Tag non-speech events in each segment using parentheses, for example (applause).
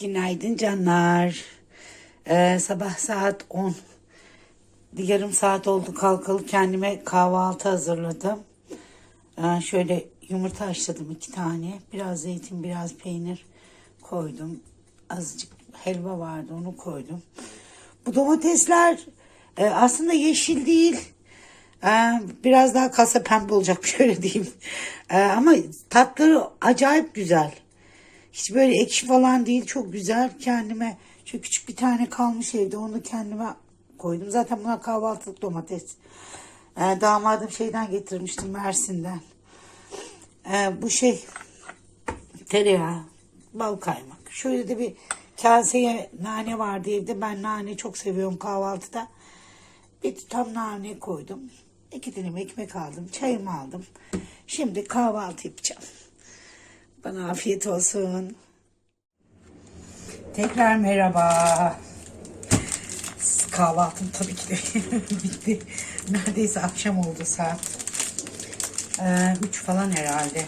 Günaydın canlar. Ee, sabah saat 10. Yarım saat oldu kalkalı kendime kahvaltı hazırladım. Ee, şöyle yumurta haşladım iki tane. Biraz zeytin, biraz peynir koydum. Azıcık helva vardı onu koydum. Bu domatesler e, aslında yeşil değil. Ee, biraz daha kasa pembe olacak (laughs) şöyle diyeyim. Ee, ama tatları acayip güzel. Hiç böyle ekşi falan değil. Çok güzel. Kendime şu küçük bir tane kalmış evde. Onu kendime koydum. Zaten buna kahvaltılık domates. Ee, damadım şeyden getirmiştim Mersin'den. Ee, bu şey tereyağı, bal kaymak. Şöyle de bir kaseye nane vardı evde. Ben nane çok seviyorum kahvaltıda. Bir tutam nane koydum. İki dilim ekmek aldım. Çayımı aldım. Şimdi kahvaltı yapacağım. Bana afiyet olsun. Tekrar merhaba. Kahvaltım tabii ki de (laughs) bitti. Neredeyse akşam oldu saat. Ee, üç falan herhalde.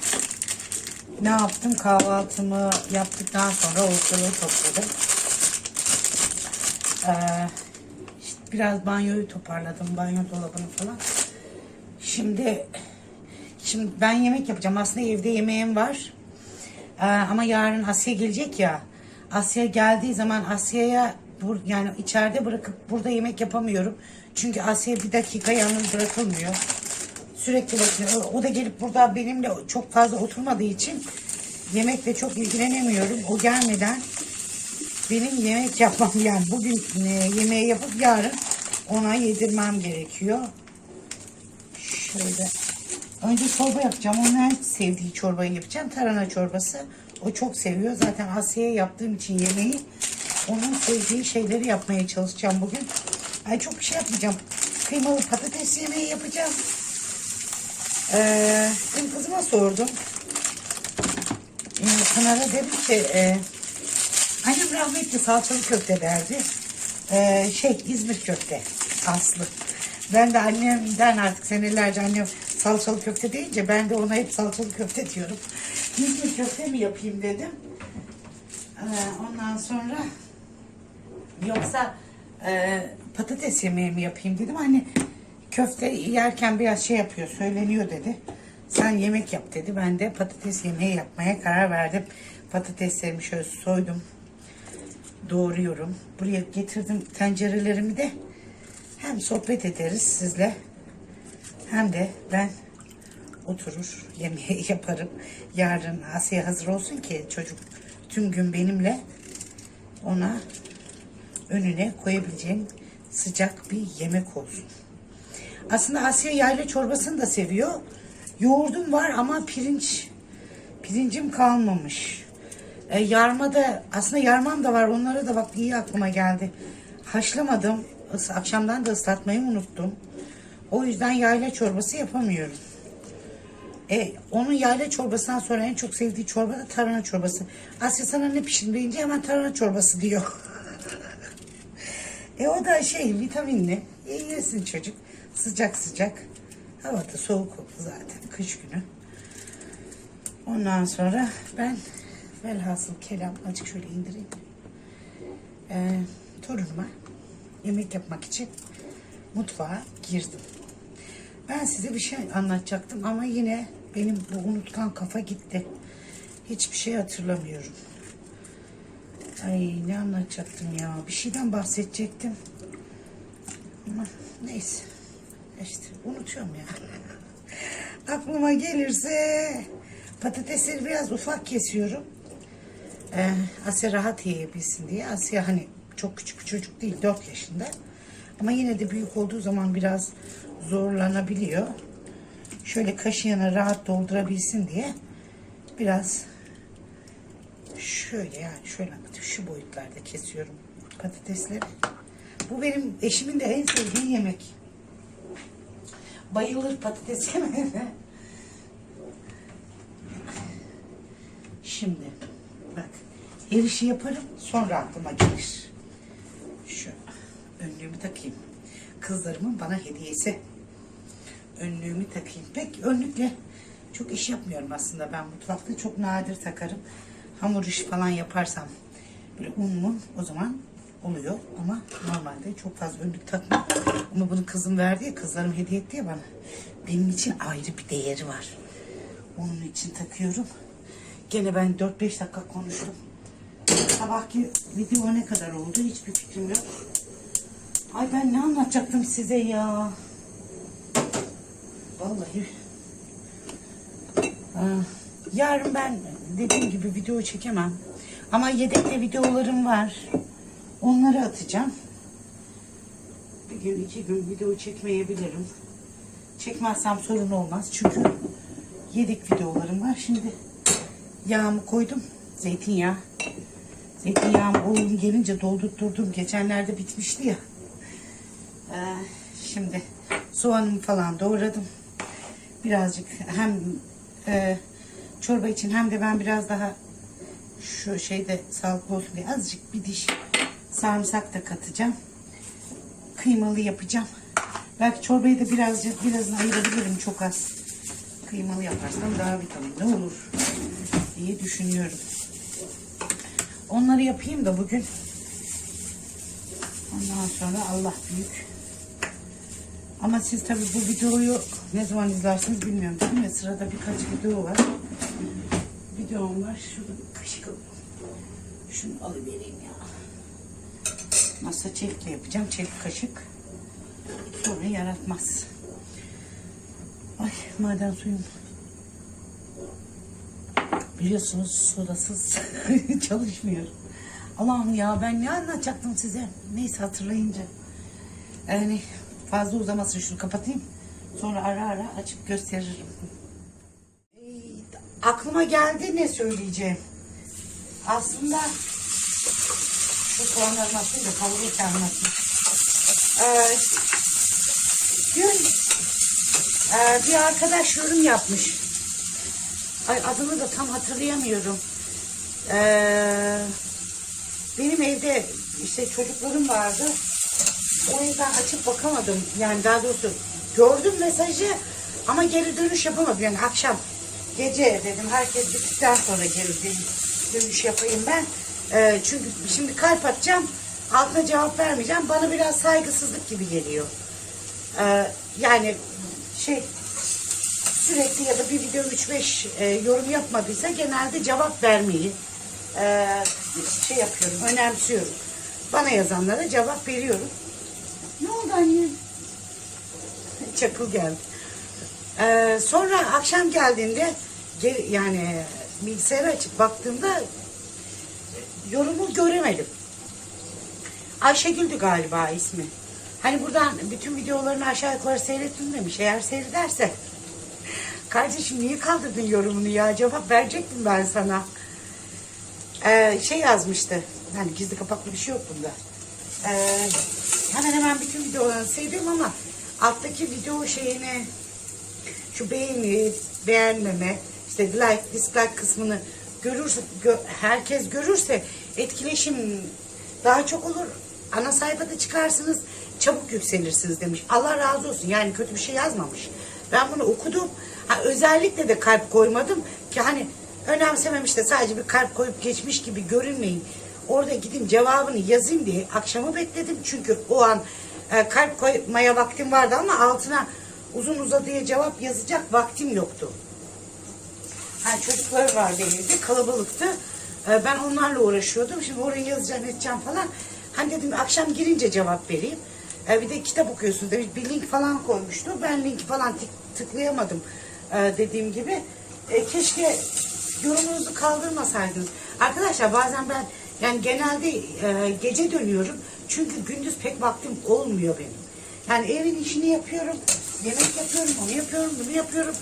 Ne yaptım? Kahvaltımı yaptıktan sonra ortalığı topladım. Ee, işte biraz banyoyu toparladım. Banyo dolabını falan. Şimdi şimdi ben yemek yapacağım. Aslında evde yemeğim var. Ee, ama yarın Asya gelecek ya. Asya geldiği zaman Asya'ya bur- yani içeride bırakıp burada yemek yapamıyorum. Çünkü Asya bir dakika yalnız bırakılmıyor. Sürekli bekliyor. O da gelip burada benimle çok fazla oturmadığı için yemekle çok ilgilenemiyorum. O gelmeden benim yemek yapmam yani bugün e, yemeği yapıp yarın ona yedirmem gerekiyor. Şöyle. Önce çorba yapacağım. Onun en sevdiği çorbayı yapacağım. Tarhana çorbası. O çok seviyor. Zaten Asya'ya yaptığım için yemeği onun sevdiği şeyleri yapmaya çalışacağım bugün. Ay çok bir şey yapmayacağım. Kıymalı patates yemeği yapacağım. Ee, dün kızıma sordum. Ee, Pınar'a dedim ki e, annem rahmetli salçalı köfte derdi. Ee, şey İzmir köfte Aslı. Ben de annemden artık senelerce annem salçalı köfte deyince ben de ona hep salçalı köfte diyorum. İzmir köfte mi yapayım dedim. Ee, ondan sonra yoksa e, patates yemeği mi yapayım dedim. Hani köfte yerken biraz şey yapıyor söyleniyor dedi. Sen yemek yap dedi. Ben de patates yemeği yapmaya karar verdim. Patateslerimi şöyle soydum. Doğruyorum. Buraya getirdim tencerelerimi de hem sohbet ederiz sizle hem de ben oturur yemeği (laughs) yaparım. Yarın Asya hazır olsun ki çocuk tüm gün benimle ona önüne koyabileceğim sıcak bir yemek olsun. Aslında Asya yayla çorbasını da seviyor. Yoğurdum var ama pirinç pirincim kalmamış. E, yarma da aslında yarmam da var. Onlara da bak iyi aklıma geldi. Haşlamadım. Akşamdan da ıslatmayı unuttum. O yüzden yayla çorbası yapamıyorum. E, onun yayla çorbasından sonra en çok sevdiği çorba da tarhana çorbası. Asya sana ne pişirin deyince hemen tarhana çorbası diyor. (laughs) e o da şey vitaminli. E, yesin çocuk. Sıcak sıcak. Havada soğuk oldu zaten kış günü. Ondan sonra ben velhasıl kelam açık şöyle indireyim. Ee, torunuma yemek yapmak için mutfağa girdim. Ben size bir şey anlatacaktım ama yine benim bu unutkan kafa gitti. Hiçbir şey hatırlamıyorum. Ay ne anlatacaktım ya? Bir şeyden bahsedecektim. Ama neyse. İşte unutuyorum ya. (laughs) Aklıma gelirse patatesleri biraz ufak kesiyorum. Ee, Asya rahat yiyebilsin diye. Asya hani çok küçük bir çocuk değil 4 yaşında. Ama yine de büyük olduğu zaman biraz zorlanabiliyor. Şöyle kaşığına rahat doldurabilsin diye biraz şöyle yani şöyle şu boyutlarda kesiyorum patatesleri. Bu benim eşimin de en sevdiği yemek. Bayılır patates (laughs) yemeğine. Şimdi bak her işi yaparım sonra aklıma gelir. Şu önlüğümü takayım. Kızlarımın bana hediyesi. Önlüğümü takayım. Pek önlükle çok iş yapmıyorum aslında ben mutfakta çok nadir takarım. Hamur işi falan yaparsam Böyle unlu o zaman oluyor ama normalde çok fazla önlük takmam. Ama bunu kızım verdi ya kızlarım hediye etti ya bana. Benim için ayrı bir değeri var. Onun için takıyorum. Gene ben 4-5 dakika konuştum. Sabahki video ne kadar oldu hiçbir fikrim yok. Ay ben ne anlatacaktım size ya. Vallahi. Aa, yarın ben dediğim gibi video çekemem. Ama yedekte videolarım var. Onları atacağım. Bir gün iki gün video çekmeyebilirim. Çekmezsem sorun olmaz. Çünkü yedek videolarım var. Şimdi yağımı koydum. Zeytinyağı. Zeytinyağım oğlum gelince doldurtturdum. Geçenlerde bitmişti ya. Ee, şimdi soğanımı falan doğradım. Birazcık hem e, çorba için hem de ben biraz daha şu şeyde sağlıklı olsun diye azıcık bir diş sarımsak da katacağım. Kıymalı yapacağım. Belki çorbayı da birazcık birazını ayırabilirim çok az. Kıymalı yaparsam daha vitaminli olur diye düşünüyorum. Onları yapayım da bugün. Ondan sonra Allah büyük. Ama siz tabii bu videoyu ne zaman izlersiniz bilmiyorum. Değil mi? Sırada birkaç video var. Videom var. Şurada bir kaşık alayım. Şunu alıvereyim ya. Masa çelikle yapacağım. Çelik kaşık. Sonra yaratmaz. Ay maden suyum. Biliyorsunuz sodasız (laughs) çalışmıyor. Allah'ım ya ben ne anlatacaktım size? Neyse hatırlayınca. Yani fazla uzamasın şunu kapatayım. Sonra ara ara açıp gösteririm. Ee, aklıma geldi ne söyleyeceğim. Aslında şu soğanları nasıl da kavururken nasıl. Ee, dün e, bir arkadaş yorum yapmış. Ay adını da tam hatırlayamıyorum. Ee, benim evde işte çocuklarım vardı. O yüzden açıp bakamadım. Yani daha doğrusu gördüm mesajı ama geri dönüş yapamadım. Yani akşam gece dedim herkes bittikten sonra geri dön- dönüş yapayım ben. Ee, çünkü şimdi kalp atacağım. Altına cevap vermeyeceğim. Bana biraz saygısızlık gibi geliyor. Ee, yani şey sürekli ya da bir video 3-5 e, yorum yapmadıysa genelde cevap vermeyi e, şey yapıyorum, önemsiyorum. Bana yazanlara cevap veriyorum. Ne oldu annem? Çakıl geldi. E, sonra akşam geldiğinde gel- yani bilgisayarı açıp baktığımda yorumu göremedim. Ayşegül'dü galiba ismi. Hani buradan bütün videolarını aşağı yukarı seyrettim demiş. Eğer seyrederse Kardeşim niye kaldırdın yorumunu ya? Cevap verecektim ben sana. Ee, şey yazmıştı. Hani gizli kapaklı bir şey yok bunda. Ee, hemen hemen bütün videolarını seviyorum ama alttaki video şeyini şu beğeni, beğenmeme, işte like, dislike kısmını görürse, gö- herkes görürse etkileşim daha çok olur. Ana sayfada çıkarsınız, çabuk yükselirsiniz demiş. Allah razı olsun. Yani kötü bir şey yazmamış. Ben bunu okudum. Ha, özellikle de kalp koymadım ki hani önemsememiş de sadece bir kalp koyup geçmiş gibi görünmeyin. Orada gidin cevabını yazayım diye akşamı bekledim. Çünkü o an e, kalp koymaya vaktim vardı ama altına uzun uzadıya cevap yazacak vaktim yoktu. Ha, çocuklar vardı evde kalabalıktı. Ee, ben onlarla uğraşıyordum. Şimdi oraya yazacağım edeceğim falan. Hani dedim akşam girince cevap vereyim. Ee, bir de kitap okuyorsun demiş. Bir link falan koymuştu. Ben linki falan tık- tıklayamadım ee, dediğim gibi. Ee, keşke yorumunuzu kaldırmasaydınız. Arkadaşlar bazen ben yani genelde e, gece dönüyorum. Çünkü gündüz pek vaktim olmuyor benim. Yani evin işini yapıyorum. Yemek yapıyorum, onu yapıyorum, bunu yapıyorum.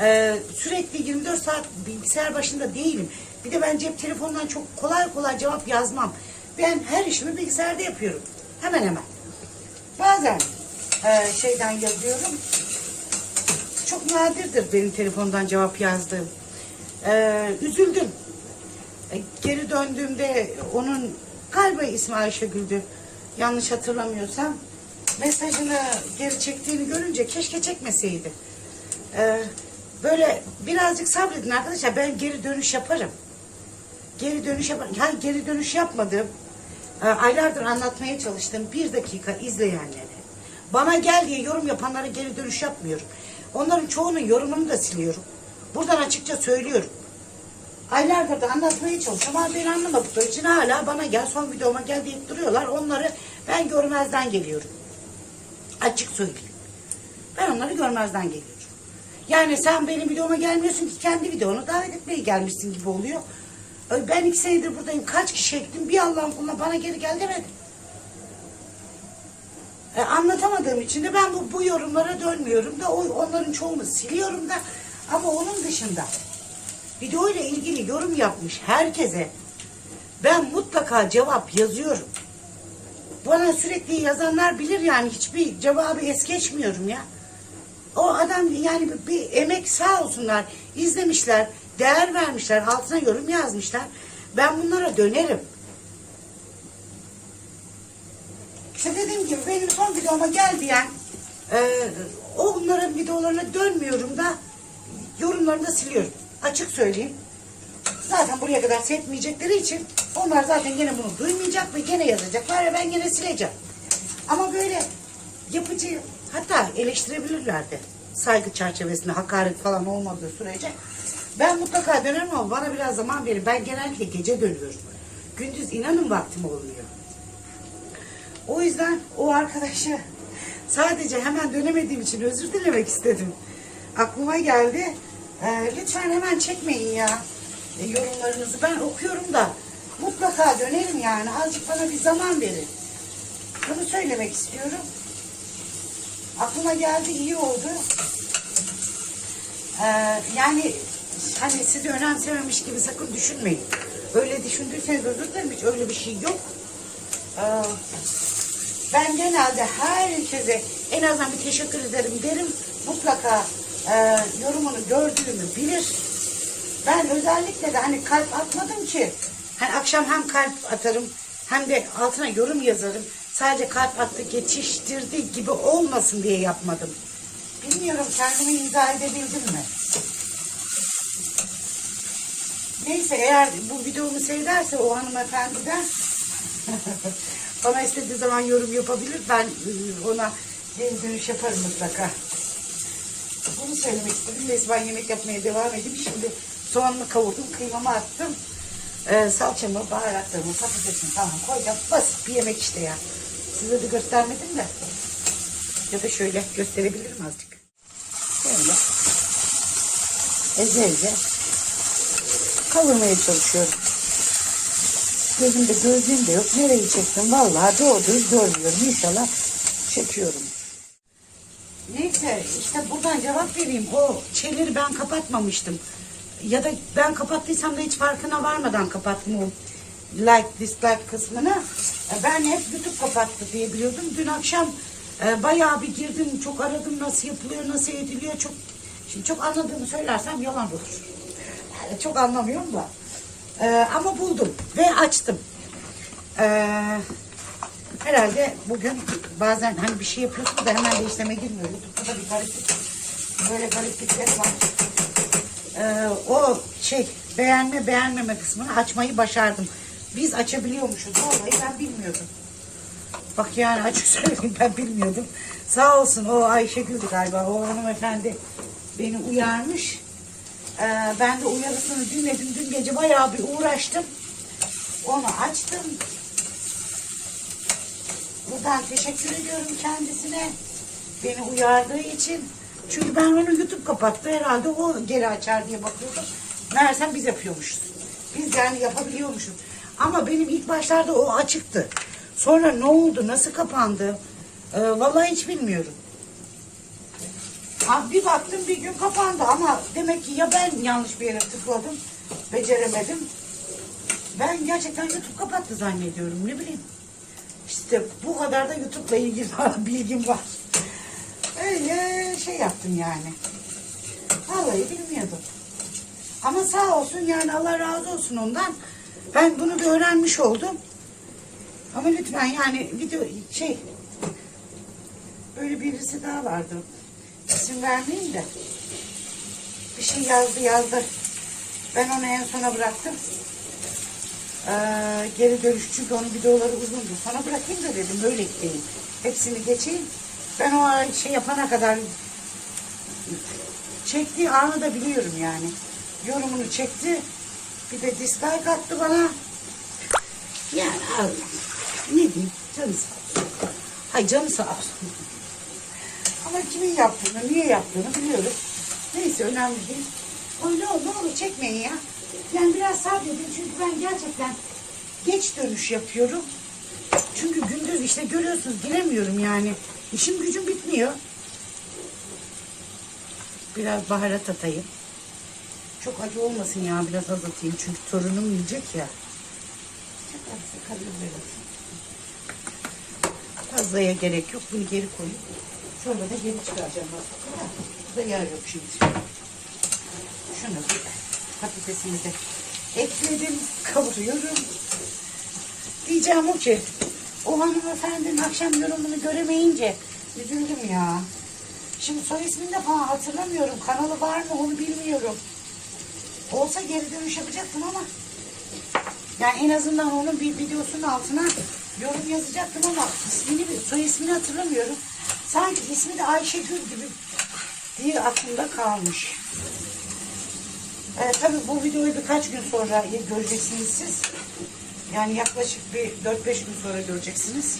Ee, sürekli 24 saat bilgisayar başında değilim. Bir de ben cep telefonundan çok kolay kolay cevap yazmam. Ben her işimi bilgisayarda yapıyorum. Hemen hemen. Bazen e, şeyden yazıyorum. Çok nadirdir benim telefondan cevap yazdığım. Ee, üzüldüm. Geri döndüğümde onun galiba ismi Ayşegül'dü. Yanlış hatırlamıyorsam. Mesajını geri çektiğini görünce keşke çekmeseydi. Ee, böyle birazcık sabredin arkadaşlar. Ben geri dönüş yaparım. geri dönüş yap yani geri dönüş yapmadım. Ee, aylardır anlatmaya çalıştım. Bir dakika izleyenlere. Bana gel diye yorum yapanlara geri dönüş yapmıyorum. Onların çoğunun yorumunu da siliyorum. Buradan açıkça söylüyorum. Aylardır da anlatmaya çalışıyorum ama beni anlamadıkları için hala bana gel son videoma gel deyip duruyorlar. Onları ben görmezden geliyorum. Açık söyleyeyim. Ben onları görmezden geliyorum. Yani sen benim videoma gelmiyorsun ki kendi videonu davet etmeye gelmişsin gibi oluyor. Ben iki senedir buradayım. Kaç kişi ektim? Bir Allah'ın kuluna bana geri gel demedi. E, anlatamadığım için de ben bu, bu yorumlara dönmüyorum da o, onların çoğunu siliyorum da ama onun dışında video ile ilgili yorum yapmış herkese ben mutlaka cevap yazıyorum. Bana sürekli yazanlar bilir yani hiçbir cevabı es geçmiyorum ya. O adam yani bir, emek sağ olsunlar izlemişler, değer vermişler, altına yorum yazmışlar. Ben bunlara dönerim. İşte dediğim gibi benim son videoma gel diyen e, onların videolarına dönmüyorum da yorumlarını da siliyorum. Açık söyleyeyim. Zaten buraya kadar seyretmeyecekleri için onlar zaten gene bunu duymayacak ve gene yazacaklar ve ben gene sileceğim. Ama böyle yapıcı hatta eleştirebilirler de saygı çerçevesinde hakaret falan olmadığı sürece ben mutlaka dönerim ama bana biraz zaman verin. Ben genellikle gece dönüyorum. Gündüz inanın vaktim olmuyor. O yüzden o arkadaşı sadece hemen dönemediğim için özür dilemek istedim. Aklıma geldi. Ee, lütfen hemen çekmeyin ya e, yorumlarınızı. Ben okuyorum da mutlaka dönerim yani. Azıcık bana bir zaman verin. Bunu söylemek istiyorum. Aklıma geldi iyi oldu. Ee, yani hani sizi önemsememiş gibi sakın düşünmeyin. Öyle düşündüyseniz özür dilerim hiç öyle bir şey yok. Ee, ben genelde herkese en azından bir teşekkür ederim derim. Mutlaka e, yorumunu gördüğümü bilir. Ben özellikle de hani kalp atmadım ki. Hani akşam hem kalp atarım hem de altına yorum yazarım. Sadece kalp attı geçiştirdi gibi olmasın diye yapmadım. Bilmiyorum kendimi izah edebildim mi? Neyse eğer bu videomu seyrederse o hanımefendiden (laughs) bana istediği zaman yorum yapabilir. Ben e, ona geri dönüş yaparım mutlaka. Bunu söylemek istedim. Neyse ben yemek yapmaya devam edeyim. Şimdi soğanımı kavurdum, kıymamı attım. Ee, salçamı, baharatlarımı, patatesimi falan koyacağım. Basit bir yemek işte ya. Size de göstermedim de. Ya da şöyle gösterebilirim azıcık. Şöyle. Eze eze. Kavurmaya çalışıyorum. Gözümde gözlüğüm de yok. Nereyi çektim? Vallahi doğru düz görmüyorum. İnşallah çekiyorum. Neyse işte buradan cevap vereyim. O şeyleri ben kapatmamıştım. Ya da ben kapattıysam da hiç farkına varmadan kapattım o like dislike kısmını. E, Ben hep YouTube kapattı diye biliyordum. Dün akşam e, bayağı bir girdim. Çok aradım nasıl yapılıyor, nasıl ediliyor. Çok şimdi çok anladığımı söylersem yalan olur. Yani çok anlamıyorum da. E, ama buldum ve açtım. Eee Herhalde bugün bazen hani bir şey yapıyorsun da hemen de girmiyor. YouTube'da da bir gariplik, böyle gariplikler var. Ee, o şey beğenme beğenmeme kısmını açmayı başardım. Biz açabiliyormuşuz. Vallahi ben bilmiyordum. Bak yani (laughs) açık söyleyeyim ben bilmiyordum. Sağ olsun o Ayşegül'dü galiba. O hanımefendi beni uyarmış. Ee, ben de uyarısını dinledim. Dün gece bayağı bir uğraştım. Onu açtım. Buradan teşekkür ediyorum kendisine. Beni uyardığı için. Çünkü ben onu YouTube kapattı. Herhalde o geri açar diye bakıyordum. Meğersem biz yapıyormuşuz. Biz yani yapabiliyormuşuz. Ama benim ilk başlarda o açıktı. Sonra ne oldu? Nasıl kapandı? Ee, vallahi hiç bilmiyorum. Ah, bir baktım bir gün kapandı ama demek ki ya ben yanlış bir yere tıkladım, beceremedim. Ben gerçekten YouTube kapattı zannediyorum ne bileyim. İşte bu kadar da YouTube'la ilgili (laughs) bilgim var. Öyle şey yaptım yani. Vallahi bilmiyordum. Ama sağ olsun yani Allah razı olsun ondan. Ben bunu da öğrenmiş oldum. Ama lütfen yani video şey böyle birisi daha vardı. İsim vermeyeyim de. Bir şey yazdı yazdı. Ben onu en sona bıraktım. Ee, geri dönüş çünkü onun videoları uzundu. Sana bırakayım da dedim öyle gideyim. Hepsini geçeyim. Ben o şey yapana kadar çektiği anı da biliyorum yani. Yorumunu çekti. Bir de dislike attı bana. Yani Allah. Ne diyeyim? Canı sağ olsun. Ay canı sağ olsun. Ama kimin yaptığını, niye yaptığını biliyoruz. Neyse önemli değil. Öyle ol, ne olur çekmeyin ya. Yani biraz sabredin çünkü ben gerçekten geç dönüş yapıyorum. Çünkü gündüz işte görüyorsunuz giremiyorum yani. İşim gücüm bitmiyor. Biraz baharat atayım. Çok acı olmasın ya biraz az atayım çünkü torunum yiyecek ya. Fazlaya gerek yok. Bunu geri koyup sonra da geri çıkaracağım. Bak. Burada yer yok şimdi. Şunu bir patatesimi de ekledim. Kavuruyorum. Diyeceğim o ki o hanımefendinin akşam yorumunu göremeyince üzüldüm ya. Şimdi soy ismini de falan hatırlamıyorum. Kanalı var mı onu bilmiyorum. Olsa geri dönüş yapacaktım ama yani en azından onun bir videosunun altına yorum yazacaktım ama ismini, soy ismini hatırlamıyorum. Sanki ismi de Ayşegül gibi diye aklımda kalmış. Ee, tabii bu videoyu birkaç gün sonra göreceksiniz siz. Yani yaklaşık bir 4-5 gün sonra göreceksiniz.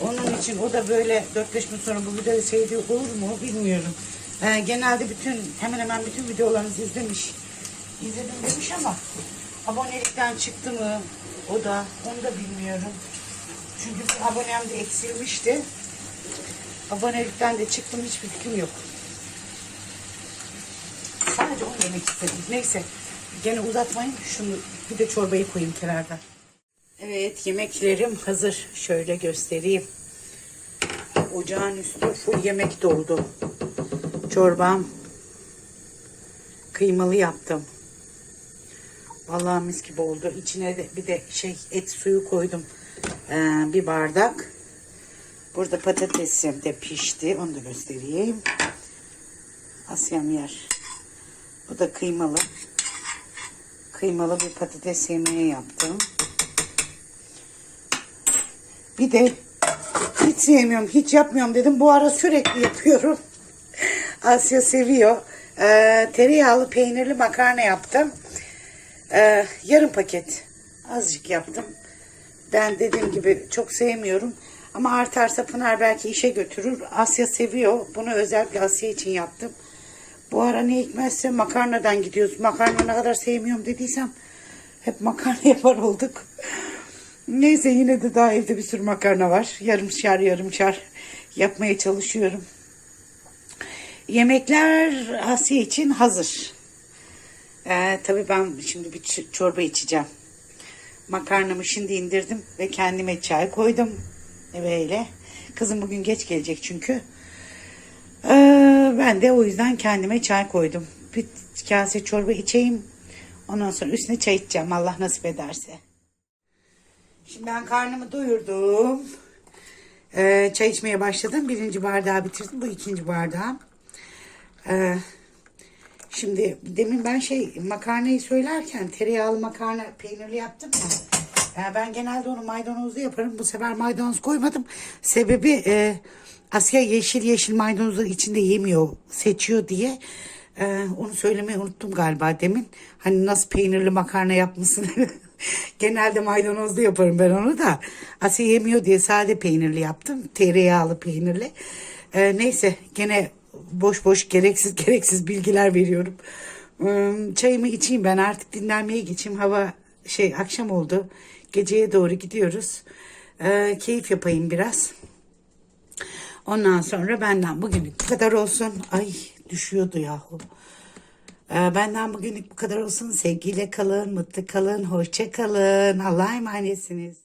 Onun için o da böyle 4-5 gün sonra bu videoyu seyrediyor olur mu bilmiyorum. Ee, genelde bütün hemen hemen bütün videolarınızı izlemiş. İzledim demiş ama abonelikten çıktı mı o da onu da bilmiyorum. Çünkü abonem de eksilmişti. Abonelikten de çıktım hiçbir fikrim yok. Sadece onu yemek istedim. Neyse gene uzatmayın. Şunu bir de çorbayı koyayım kenarda. Evet yemeklerim hazır. Şöyle göstereyim. Ocağın üstü full yemek doldu. Çorbam kıymalı yaptım. Vallahi mis gibi oldu. İçine de bir de şey et suyu koydum. Ee, bir bardak. Burada patatesim de pişti. Onu da göstereyim. Asyam yer. Bu da kıymalı. Kıymalı bir patates yemeği yaptım. Bir de hiç sevmiyorum, hiç yapmıyorum dedim. Bu ara sürekli yapıyorum. (laughs) Asya seviyor. Ee, tereyağlı peynirli makarna yaptım. Ee, yarım paket. Azıcık yaptım. Ben dediğim gibi çok sevmiyorum. Ama artarsa Pınar belki işe götürür. Asya seviyor. Bunu özellikle Asya için yaptım. Bu ara ne hikmetse makarnadan gidiyoruz. Makarna ne kadar sevmiyorum dediysem hep makarna (laughs) yapar olduk. Neyse yine de daha evde bir sürü makarna var. Yarımşar yarımşar yapmaya çalışıyorum. Yemekler Asya için hazır. Ee, tabii ben şimdi bir çorba içeceğim. Makarnamı şimdi indirdim ve kendime çay koydum. Böyle. Kızım bugün geç gelecek çünkü. Ee, ben de o yüzden kendime çay koydum. Bir kase çorba içeyim. Ondan sonra üstüne çay içeceğim Allah nasip ederse. Şimdi ben karnımı doyurdum. Ee, çay içmeye başladım. Birinci bardağı bitirdim. Bu ikinci bardağım. Ee, şimdi demin ben şey makarnayı söylerken tereyağlı makarna peynirli yaptım ya. Ee, ben genelde onu maydanozlu yaparım. Bu sefer maydanoz koymadım. Sebebi e, Asya yeşil yeşil maydanozları içinde yemiyor. Seçiyor diye. Ee, onu söylemeyi unuttum galiba demin. Hani nasıl peynirli makarna yapmışsın. (laughs) Genelde maydanozlu yaparım ben onu da. Asya yemiyor diye sade peynirli yaptım. Tereyağlı peynirli. Ee, neyse gene boş boş gereksiz (laughs) gereksiz bilgiler veriyorum. Ee, çayımı içeyim ben artık dinlenmeye geçeyim. Hava şey akşam oldu. Geceye doğru gidiyoruz. Ee, keyif yapayım biraz. Ondan sonra benden bugünlük bu kadar olsun. Ay düşüyordu yahu. Ee, benden bugünlük bu kadar olsun. Sevgiyle kalın, mutlu kalın, hoşça kalın. Allah'a emanetsiniz.